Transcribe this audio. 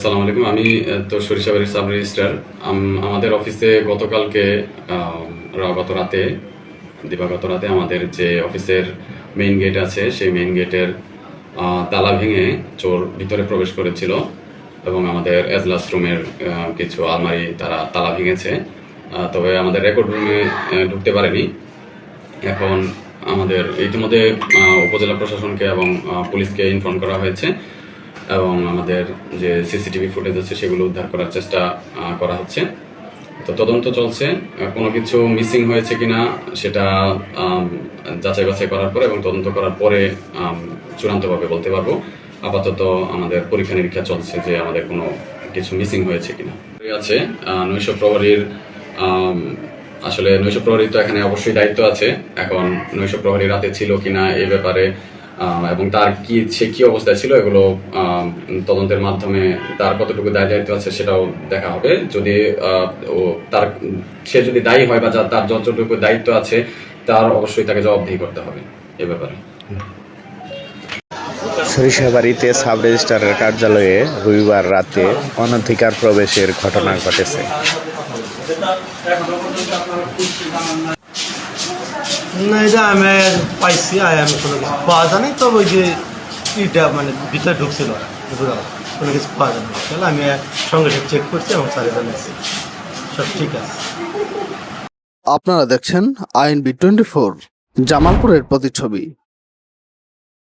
আসসালামু আলাইকুম। আমি তো সরিষাবাড়ির সাব রেজিস্ট্রার। আমাদের অফিসে গতকালকে গত রাতে, দিবাগত রাতে আমাদের যে অফিসের মেইন গেট আছে, সেই মেইন গেটের তালা ভেঙে চোর ভিতরে প্রবেশ করেছিল এবং আমাদের এজলাস রুমের কিছু আলমারি তারা তালা ভেঙেছে। তবে আমাদের রেকর্ড রুমে ঢুকতে পারেনি। এখন আমাদের ইতিমধ্যে উপজেলা প্রশাসনকে এবং পুলিশকে ইনফর্ম করা হয়েছে। এবং আমাদের যে সিসিটিভি ফুটেজ আছে সেগুলো উদ্ধার করার চেষ্টা করা হচ্ছে। তো তদন্ত চলছে। কোনো কিছু মিসিং হয়েছে কিনা সেটা যাচাই বাছাই করার পরে এবং তদন্ত করার পরে চূড়ান্তভাবে বলতে পারব। আপাতত আমাদের পরীক্ষা নিরীক্ষা চলছে যে আমাদের কোনো কিছু মিসিং হয়েছে কিনা। আছে নৈশ প্রহরীর আসলে নৈশ প্রহরীর তো এখানে অবশ্যই দায়িত্ব আছে। এখন নৈশ প্রহরী রাতে ছিল কিনা এ ব্যাপারে এবং তার কি, সে কি অবস্থায় ছিল, এগুলো তদন্তের মাধ্যমে তার কতটুকু দায় দায়িত্ব আছে সেটাও দেখা হবে। যদি তার, সে যদি দায়ী হয় বা তার যতটুকু দায়িত্ব আছে, তার অবশ্যই তাকে জবাবদিহি করতে হবে এ ব্যাপারে। সরিষাবাড়িতে সাব রেজিস্ট্রারের কার্যালয়ে রবিবার রাতে অনধিকার প্রবেশের ঘটনা ঘটেছে। না এটা আমি পাইছি আর আমি কোনো কিছু পাওয়া জানি তবে ওই যে ইটা মানে ভিতরে ঢুকছিল কোনো কিছু পাওয়া যায়নি তাহলে আমি সঙ্গে চেক করছি এবং স্যারে জানিয়েছি সব ঠিক আছে। আপনারা দেখছেন আইএনবি টোয়েন্টি ফোর, জামালপুরের প্রতিচ্ছবি।